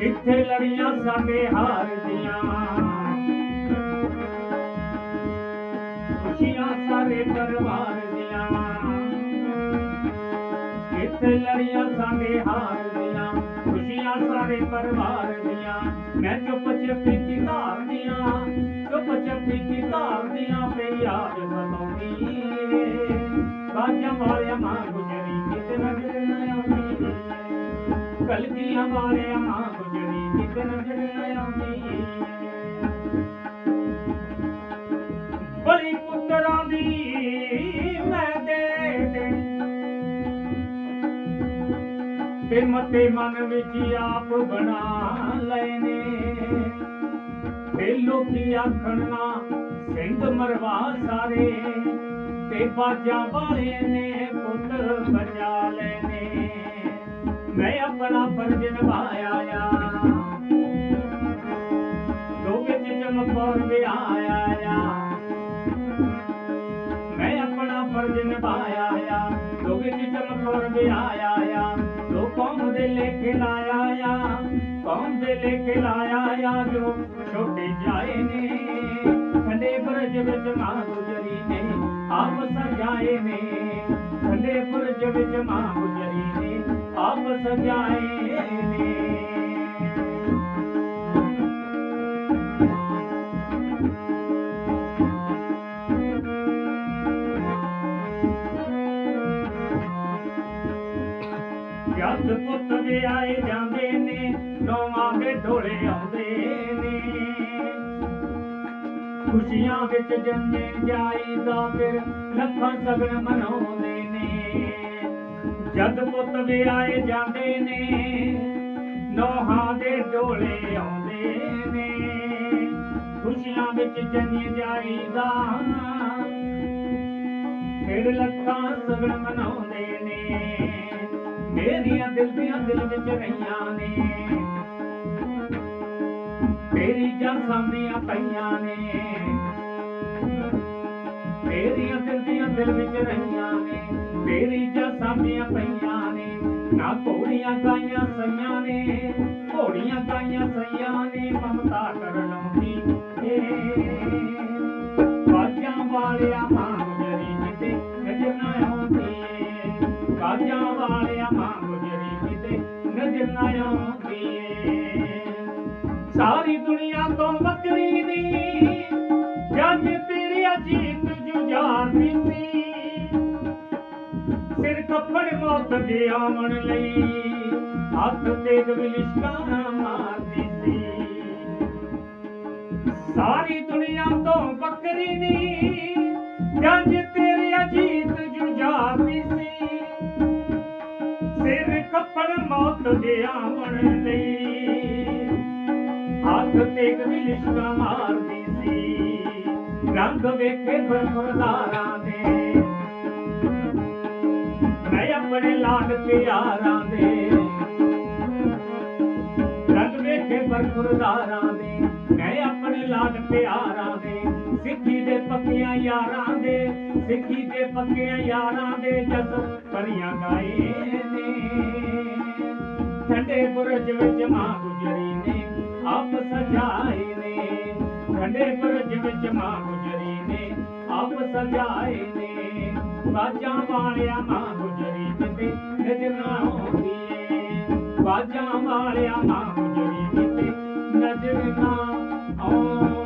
ਕਿੱਥੇ ਲੜੀਆਂ ਸਾਡੇ ਹਾਰ ਦੀਆਂ। ਖੁਸ਼ੀਆਂ ਸਾਰੇ ਪਰਿਵਾਰ ਦੀਆਂ। ਕਿੱਥੇ ਲੜੀਆਂ ਸਾਡੇ ਹਾਰ ਦੀਆਂ। ਖੁਸ਼ੀਆਂ ਸਾਰੇ ਪਰਿਵਾਰ ਦੀਆਂ। ਮੈਂ ਚੁੱਪ ਚੁੱਪੀ ਧਾਰਦੀਆਂ ਚੁੱਪ ਚੁੱਪੀ ਕੀ ਧਾਰਦੀਆਂ ਤੇ ਯਾਦ ਸਤਾਉਂਦੀ ਬਾਜਾਂ ਵਾਲਿਆਂ ਮਾਂ ਗੁਜਰੀ ਕਿਤੇ ਨਜ਼ਰ ਨਾ ਆਉਂਦੀ ਕਲਗੀਆਂ ਵਾਲਿਆਂ ਗੁਜਰੀ ਕਿਤੇ ਨਜ਼ਰ ਆਉਂਦੀ ਬੜੀ ਪੁੱਤਰਾਂ ਦੀ ਮੈਂ ਦੇ ਤੇ। ਮਤੇ ਮਨ ਵਿੱਚ ਆਪ ਬਣਾ ਲੈਨੇ। ਤੇ ਲੋਕੀ ਆਖਣ ਸਿੰਘ ਮਰਵਾ ਸਾਰੇ। ਤੇ ਬਾਜਾਂ ਵਾਲੇ ਨੇ ਪੁੱਤਰ ਬਚਾ ਲੈਨੇ। ਮੈਂ ਆਪਣਾ ਫਰਜ਼ ਨਿਭਾਇਆ ਆ। ਲੋਕੇ ਚ ਚਮਕੌਰ ਵਿਆਹਿਆ ਆ। ਮੈਂ ਆਪਣਾ ਫਰਜ਼ ਨਿਭਾਇਆ ਆ। ਲੋਕੇ ਚ ਚਮਕੌਰ ਵਿਆਹਿਆ ਆ। ਲੋ ਦੇ ਲੇਖੇ ਲਾਇਆ ਆ। ਕੌਮ ਦੇ ਲੇਖੇ ਲਾਇਆ ਆ। ਜੋ ਛੋਟੇ ਜਾਏ ਨੇ ਠੰਡੇ ਬਰਜ ਵਿੱਚ ਮਾਂ ਗੁਜਰੀ ਨੇ, ਆਪ ਸਜਾਏ ਨੇ ਠੰਡੇ ਬਰਜ ਵਿੱਚ ਮਾਂ ਨੇ ਆਪ ਸਜਾਏ ਨੇ ਜਦ ਪੁੱਤ ਵਿਆਹੇ ਜਾਂਦੇ ਨੇ, ਨੌਵਾਂ ਦੇ ਢੋਲੇ ਆਉਂਦੇ ਨੇ। ਖੁਸ਼ੀਆਂ ਵਿੱਚ ਜੰਨੇ ਜਾਈਦਾ ਫਿਰ, ਲੱਖਾਂ ਸਗਨ ਮਨਾਉਂਦੇ ਜਦ ਪੁੱਤ ਵਿਆਏ ਜਾਂਦੇ ਨੇ, ਨੌਹਾਂ ਦੇ ਢੋਲੇ ਆਉਂਦੇ ਨੇ। ਖੁਸ਼ੀਆਂ ਵਿੱਚ ਜੰਨੇ ਜਾਈਦਾ ਫਿਰ ਲੱਖਾਂ ਸਗਨ ਮਨਾਉਂਦੇ ਨੇ। ਮੇਰੀਆਂ ਦਿਲ ਦੀਆਂ ਦਿਲ ਵਿੱਚ ਰਹੀਆਂ ਨੇ। ਤੇਰੀ ਜਾਂ ਸਾਹਮਣੀਆਂ ਪਈਆਂ ਨੇ। ਮੇਰੀਆਂ ਦਿਲ ਦੀਆਂ ਦਿਲ ਵਿੱਚ ਰਹੀਆਂ ਤੇਰੀ ਜਾਂ ਪਈਆਂ ਨੇ, ਨਾ ਘੋੜੀਆਂ ਗਾਈਆਂ ਸਈਆਂ ਨੇ, ਘੋੜੀਆਂ ਗਾਈਆਂ ਸਈਆਂ ਨੇ, ਮਮਤਾ ਕਰਨ ਆਉਂਦੀ ਏ। ਬਾਜਾਂ ਵਾਲਿਆ ਮਾਂ ਗੁਜਰੀ ਕਿਤੇ ਨਜ਼ਰ ਨਾ ਆਉਂਦੀ ਬਾਜਾਂ ਵਾਲਿਆ ਮਾਂ ਗੁਜਰੀ ਕਿਤੇ ਨਜ਼ਰ ਨਾ ਆਉਂਦੀ ਸਾਰੀ ਦੁਨੀਆ ਤੋਂ ਵੱਖਰੀ ਦੀ ਜੱਜ ਤੇਰੀ ਅਜੀਤ ਜੁਝਾਰਦੀ ਸੀ। ਸਿਰ ਮੌਤ ਦੇ ਆਵਣ ਲਈ। ਹੱਥ ਤੇ ਗਵਿਲਿਸ਼ਕਾਂ ਮਾਰਦੀ ਸੀ। ਸਾਰੀ ਦੁਨੀਆ ਤੋਂ ਵੱਖਰੀ ਨੀ, ਜੱਜ ਤੇਰੀ ਅਜੀਤ ਜੁਝਾਰਦੀ ਸੀ। ਸਿਰ ਕੱਪੜ ਮੌਤ ਦੇ ਆਵਣ ਲਈ। ਹੱਥ ਤੇ ਗਵਿਲਿਸ਼ਕਾਂ ਮਾਰਦੀ ਸੀ। ਰੰਗ ਵੇਖੇ ਬਰਫਦਾਰਾਂ ਦੇ ਮੈਂ ਆਪਣੇ ਲਾਡ ਪਿਆਰਾਂ ਦੇ। ਰੰਗ ਵੇਖੇ ਬਰਫਦਾਰਾਂ ਦੇ। ਮੈਂ ਆਪਣੇ ਲਾਡ ਪਿਆਰਾਂ ਦੇ। ਸਿੱਖੀ ਦੇ ਪੱਕੀਆਂ ਯਾਰਾਂ ਦੇ। ਸਿੱਖੀ ਦੇ ਪੱਕੀਆਂ ਯਾਰਾਂ ਦੇ ਜਸ ਪਰੀਆਂ ਗਾਏ ਨੇ। ਠੰਡੇ ਬੁਰਜ ਵਿੱਚ ਮਾਂ ਗੁਜਰੀ ਨੇ, ਆਪ ਸਜਾਏ ਨੇ। ਠੰਡੇ ਬੁਰਜ ਵਿੱਚ ਮਾਂ ਗੁਜਰੀ ਨੇ, ਆਪ ਸਜਾਏ ਨੇ। ਬਾਜਾਂ ਵਾਲਿਆ ਮਾਂ ਸਮਝ ਨਾ ਆਉਂਦੀ ਏ ਬਾਜਾਂ ਵਾਲਿਆ ਨਾਮ ਜੜੀ ਕਿਤੇ ਨਜ਼ਰ ਨਾ ਆਉਂਦੀ